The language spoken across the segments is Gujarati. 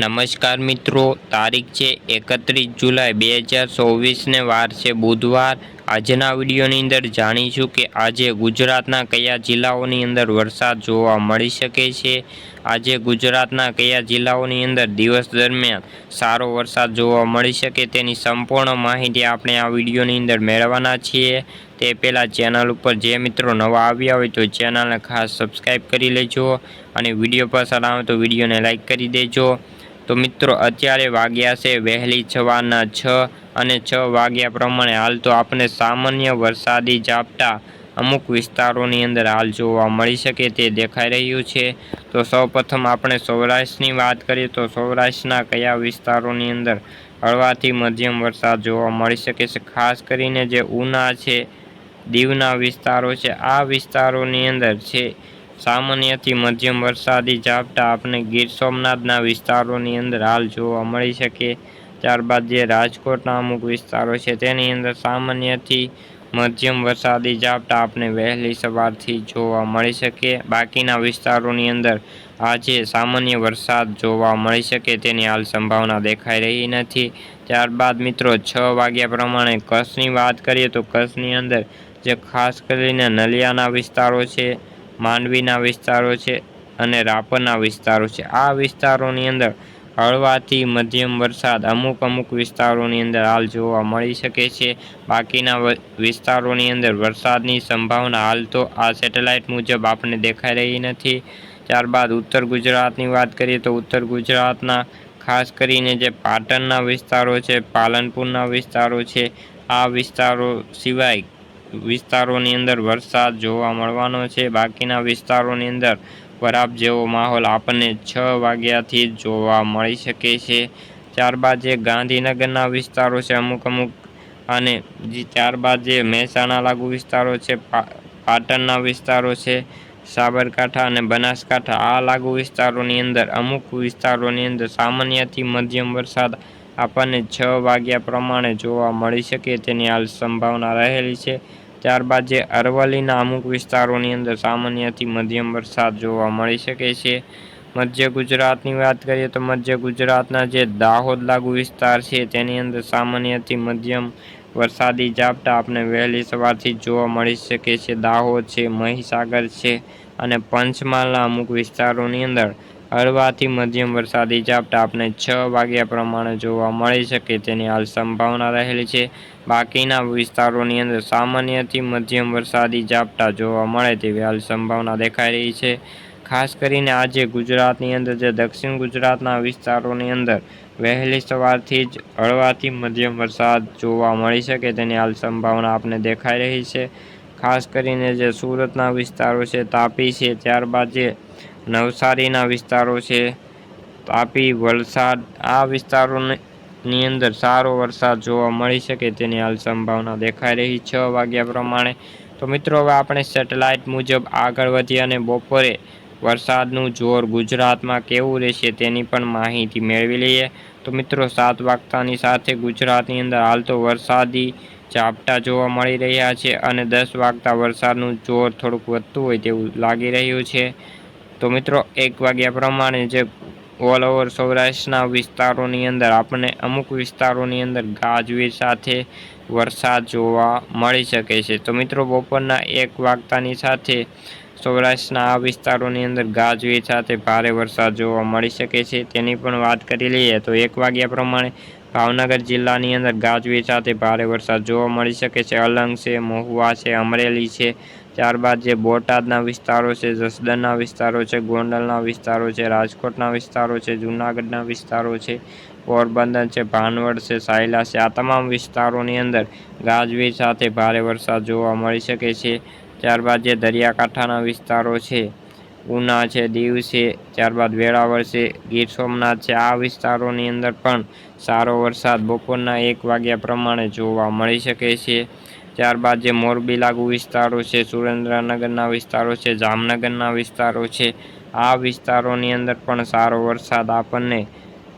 નમસ્કાર મિત્રો, તારીખ છે એકત્રીસ જુલાઈ બે હજાર ચોવીસને વાર છે બુધવાર. આજના વિડીયોની અંદર જાણીશું કે આજે ગુજરાતના કયા જિલ્લાઓની અંદર વરસાદ જોવા મળી શકે છે. આજે ગુજરાતના કયા જિલ્લાઓની અંદર દિવસ દરમિયાન સારો વરસાદ જોવા મળી શકે તેની સંપૂર્ણ માહિતી આપણે આ વિડીયોની અંદર મેળવવાના છીએ. તે પહેલાં ચેનલ ઉપર જે મિત્રો નવા આવ્યા હોય તો ચેનલને ખાસ સબસ્ક્રાઈબ કરી લેજો અને વીડિયો પસંદ આવે તો વિડીયોને લાઇક કરી દેજો. તો મિત્રો, અત્યારે વાગ્યા છે વહેલી સવારના છ અને છ વાગ્યા પ્રમાણે. હાલ તો આપણે સામાન્ય વરસાદી ઝાપટા અમુક વિસ્તારોની અંદર હાલ જોવા મળી શકે તે દેખાઈ રહ્યું છે. તો સૌપ્રથમ આપણે સૌરાષ્ટ્રની વાત કરીએ તો સૌરાષ્ટ્રના કયા વિસ્તારોની અંદર હળવાથી મધ્યમ વરસાદ જોવા મળી શકે છે? ખાસ કરીને જે ઉના છે, દીવના વિસ્તારો છે, આ વિસ્તારોની અંદર છે સામાન્યથી મધ્યમ વરસાદી ઝાપટા આપણે ગીર સોમનાથના વિસ્તારોની અંદર હાલ જોવા મળી શકે ત્યારબાદ જે રાજકોટના અમુક વિસ્તારો છે તેની અંદર સામાન્યથી મધ્યમ વરસાદી ઝાપટા આપણે વહેલી સવારથી જોવા મળી શકે બાકીના વિસ્તારોની અંદર આજે સામાન્ય વરસાદ જોવા મળી શકે તેની હાલ સંભાવના દેખાઈ રહી નથી. ત્યારબાદ મિત્રો છ વાગ્યા પ્રમાણે કચ્છની વાત કરીએ તો કચ્છની અંદર જે ખાસ કરીને નલિયાના વિસ્તારો છે માંડવીના વિસ્તારો છે અને રાપરના વિસ્તારો છે. આ વિસ્તારોની અંદર હળવાથી મધ્યમ વરસાદ અમુક અમુક વિસ્તારોની અંદર હાલ જોવા મળી શકે છે. બાકીના વિસ્તારોની અંદર વરસાદની સંભાવના હાલ તો આ સેટેલાઇટ મુજબ આપણને દેખાઈ રહી નથી. ત્યારબાદ ઉત્તર ગુજરાતની વાત કરીએ તો ઉત્તર ગુજરાતના ખાસ કરીને જે પાટણના વિસ્તારો છે, પાલનપુરના વિસ્તારો છે, આ વિસ્તારો સિવાય વિસ્તારોની અંદર વરસાદ જોવા મળવાનો છે. બાકીના વિસ્તારોની અંદર વરાપ જેવો માહોલ આપણને છ વાગ્યાથી જ જોવા મળી શકે છે. ત્યારબાદ જે ગાંધીનગરના વિસ્તારો છે અમુક અમુક અને ત્યારબાદ જે મહેસાણા લાગુ વિસ્તારો છે પાટણના વિસ્તારો છે, સાબરકાંઠા અને બનાસકાંઠા, આ લાગુ વિસ્તારોની અંદર અમુક વિસ્તારોની અંદર સામાન્યથી મધ્યમ વરસાદ આપણને છ વાગ્યા પ્રમાણે જોવા મળી શકે તેની હાલ સંભાવના રહેલી છે. ત્યારબાદ જે અરવલ્લીના અમુક વિસ્તારોની અંદર સામાન્યથી મધ્યમ વરસાદ જોવા મળી શકે છે. મધ્ય ગુજરાતની વાત કરીએ તો મધ્ય ગુજરાતના જે દાહોદ લાગુ વિસ્તાર છે, તેની અંદર સામાન્યથી મધ્યમ વરસાદી ઝાપટા આપણે વહેલી સવારથી જોવા મળી શકે છે. દાહોદ છે, મહીસાગર છે અને પંચમહાલના અમુક વિસ્તારોની અંદર હળવાથી મધ્યમ વરસાદી ઝાપટા આપણે છ વાગ્યા પ્રમાણે જોવા મળી શકે તેની હાલ સંભાવના રહેલી છે. બાકીના વિસ્તારોની અંદર સામાન્યથી મધ્યમ વરસાદી ઝાપટા જોવા મળે તેવી હાલ સંભાવના દેખાઈ રહી છે. ખાસ કરીને આજે ગુજરાતની અંદર જે દક્ષિણ ગુજરાતના વિસ્તારોની અંદર વહેલી સવારથી જ હળવાથી મધ્યમ વરસાદ જોવા મળી શકે તેની હાલ સંભાવના આપને દેખાઈ રહી છે. ખાસ કરીને જે સુરતના વિસ્તારો છે, તાપી છે, ત્યારબાદ જે નવસારીના વિસ્તારો છે, તાપી, વલસાડ, આ વિસ્તારોની અંદર સારો વરસાદ જોવા મળી શકે તેની હાલ સંભાવના દેખાઈ રહી છ વાગ્યા પ્રમાણે. તો મિત્રો, હવે આપણે સેટેલાઇટ મુજબ આગળ વધી અને બપોરે વરસાદનું જોર ગુજરાતમાં કેવું રહેશે તેની પણ માહિતી મેળવી લઈએ. તો મિત્રો, સાત વાગતાની સાથે ગુજરાતની અંદર હાલ તો વરસાદી ઝાપટા જોવા મળી રહ્યા છે અને દસ વાગતા વરસાદનું જોર થોડુંક વધતું હોય તેવું લાગી રહ્યું છે. તો મિત્રો, એક વાગ્યા પ્રમાણે જે ઓલ ઓવર સૌરાષ્ટ્રના વિસ્તારોની અંદર આપણને અમુક વિસ્તારોની અંદર ગાજવીજ સાથે વરસાદ જોવા મળી શકે છે. તો મિત્રો, બપોરના એક વાગતાની સાથે સૌરાષ્ટ્રના આ વિસ્તારોની અંદર ગાજવીજ સાથે ભારે વરસાદ જોવા મળી શકે છે. તેની પણ વાત કરી લઈએ તો એક વાગ્યા પ્રમાણે ભાવનગર જિલ્લાની અંદર ગાજવીજ સાથે ભારે વરસાદ જોવા મળી શકે છે. અલંગ છે, મહુવા છે, અમરેલી છે ત્યારબાદ જે બોટાદના વિસ્તારો છે, જસદણના વિસ્તારો છે, ગોંડલના વિસ્તારો છે, રાજકોટના વિસ્તારો છે, જૂનાગઢના વિસ્તારો છે, પોરબંદર છે, ભાનવડ છે, સાયલા છે, આ તમામ વિસ્તારોની અંદર ગાજવીજ સાથે ભારે વરસાદ જોવા મળી શકે છે. ત્યારબાદ જે દરિયાકાંઠાના વિસ્તારો છે, ઉના છે, દીવ છે, ત્યારબાદ વેળાવળ છે, ગીર સોમનાથ છે, આ વિસ્તારોની અંદર પણ સારો વરસાદ બપોરના એક વાગ્યા પ્રમાણે જોવા મળી શકે છે. ત્યારબાદ જે મોરબી લાગુ વિસ્તારો છે, સુરેન્દ્રનગરના વિસ્તારો છે, જામનગરના વિસ્તારો છે, આ વિસ્તારોની અંદર પણ સારો વરસાદ આપણને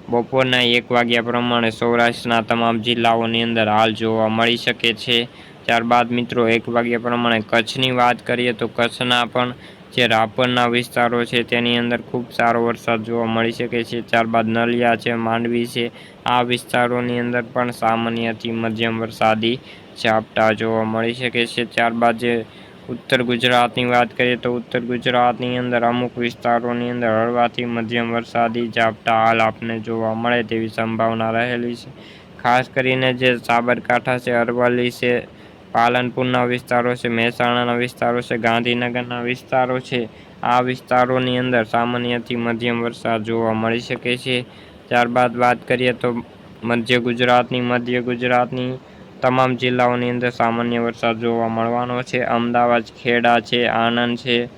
બપોરના એક વાગ્યા પ્રમાણે સૌરાષ્ટ્રના તમામ જિલ્લાઓની અંદર હાલ જોવા મળી શકે છે. ત્યારબાદ મિત્રો એક વાગ્યા પ્રમાણે કચ્છની વાત કરીએ તો કચ્છના પણ જે રાપરના વિસ્તારો છે, તેની અંદર ખૂબ સારો વરસાદ જોવા મળી શકે છે. ત્યારબાદ નલિયા છે, માંડવી છે, આ વિસ્તારોની અંદર પણ સામાન્યથી મધ્યમ વરસાદી ઝાપટા જોવા મળી શકે છે. ત્યારબાદ જે ઉત્તર ગુજરાતની વાત કરીએ તો ઉત્તર ગુજરાતની અંદર અમુક વિસ્તારોની અંદર હળવાથી મધ્યમ વરસાદી ઝાપટા હાલ આપને જોવા મળે તેવી સંભાવના રહેલી છે. ખાસ કરીને જે સાબરકાંઠા છે, અરવલ્લી છે પાલનપુરના વિસ્તારો છે, મહેસાણાના વિસ્તારો છે, ગાંધીનગરના વિસ્તારો છે. આ વિસ્તારોની અંદર સામાન્યથી મધ્યમ વરસાદ જોવા મળી શકે છે. ત્યારબાદ વાત કરીએ તો મધ્ય ગુજરાતની મધ્ય ગુજરાતની તમામ જિલ્લાઓની અંદર સામાન્ય વરસાદ જોવા મળવાનો છે. અમદાવાદ, ખેડા છે, આણંદ છે.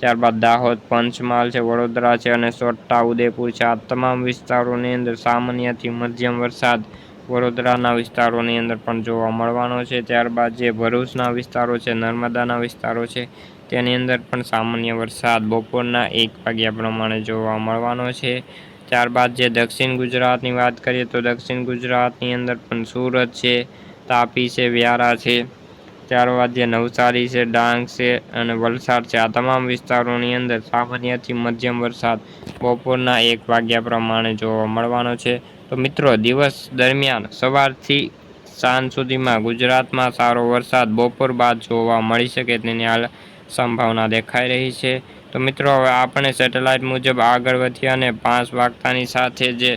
ત્યારબાદ દાહોદ, પંચમહાલ છે, વડોદરા છે અને છોટા ઉદેપુર છે. આ તમામ વિસ્તારોની અંદર સામાન્યથી મધ્યમ વરસાદ વડોદરાના વિસ્તારોની અંદર પણ જોવા મળવાનો છે. ત્યારબાદ જે ભરૂચના વિસ્તારો છે, નર્મદાના વિસ્તારો છે, તેની અંદર પણ સામાન્ય વરસાદ બપોરના એક વાગ્યા પ્રમાણે જોવા મળવાનો છે. ત્યારબાદ જે દક્ષિણ ગુજરાતની વાત કરીએ તો દક્ષિણ ગુજરાતની અંદર પણ સુરત છે, તાપી છે, વ્યારા છે. ત્યારબાદ જે નવસારી છે, ડાંગ છે અને વલસાડ છે, આ તમામ વિસ્તારોની અંદર સામાન્યથી મધ્યમ વરસાદ બપોરના એક વાગ્યા પ્રમાણે જોવા મળવાનો છે. તો મિત્રો, દિવસ દરમિયાન સવારથી સાંજ સુધીમાં ગુજરાતમાં સારો વરસાદ બપોર બાદ જોવા મળી શકે તેની હાલ સંભાવના દેખાઈ રહી છે. તો મિત્રો, હવે આપણે સેટેલાઇટ મુજબ આગળ વધ્યા અને પાંચ વાગતાની સાથે જે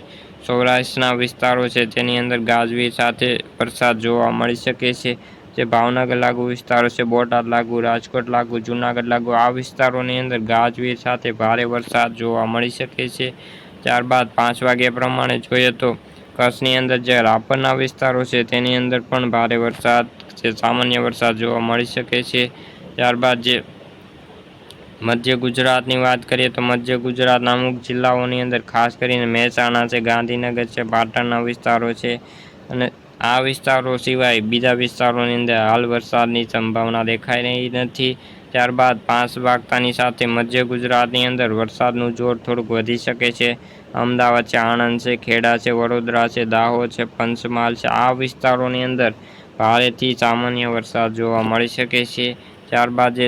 સૌરાષ્ટ્રના વિસ્તારો છે તેની અંદર ગાજવી સાથે વરસાદ જોવા મળી શકે છે. જે ભાવનગર લાગુ વિસ્તારો છે, બોટાદ લાગુ, રાજકોટ લાગુ, જુનાગઢ લાગુ, આ વિસ્તારોની અંદર ગાજવી સાથે ભારે વરસાદ જોવા મળી શકે છે. ત્યારબાદ પાંચ વાગ્યા પ્રમાણે જોઈએ તો કચ્છની અંદર જે રાપરના વિસ્તારો છે, તેની અંદર પણ ભારે વરસાદ જે સામાન્ય વરસાદ જોવા મળી શકે છે. ત્યારબાદ જે મધ્ય ગુજરાતની વાત કરીએ તો મધ્ય ગુજરાતના અમુક જિલ્લાઓની અંદર ખાસ કરીને મહેસાણા છે, ગાંધીનગર છે, પાટણના વિસ્તારો છે અને આ વિસ્તારો સિવાય બીજા વિસ્તારોની અંદર હાલ વરસાદની સંભાવના દેખાઈ રહી નથી. ત્યારબાદ પાંચ વાગતાની સાથે મધ્ય ગુજરાતની અંદર વરસાદનું જોર થોડુંક વધી શકે છે. અમદાવાદ છે, આણંદ છે, ખેડા છે, વડોદરા છે, દાહોદ છે, પંચમહાલ છે. આ વિસ્તારોની અંદર ભારેથી સામાન્ય વરસાદ જોવા મળી શકે છે. ત્યારબાદ જે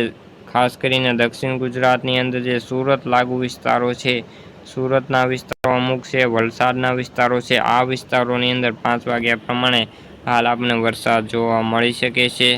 ખાસ કરીને દક્ષિણ ગુજરાતની અંદર જે સુરત લાગુ વિસ્તારો છે, સુરતના વિસ્તારો અમુક છે, વલસાડના વિસ્તારો છે. આ વિસ્તારોની અંદર પાંચ વાગ્યા પ્રમાણે હાલ આપણને વરસાદ જોવા મળી શકે છે.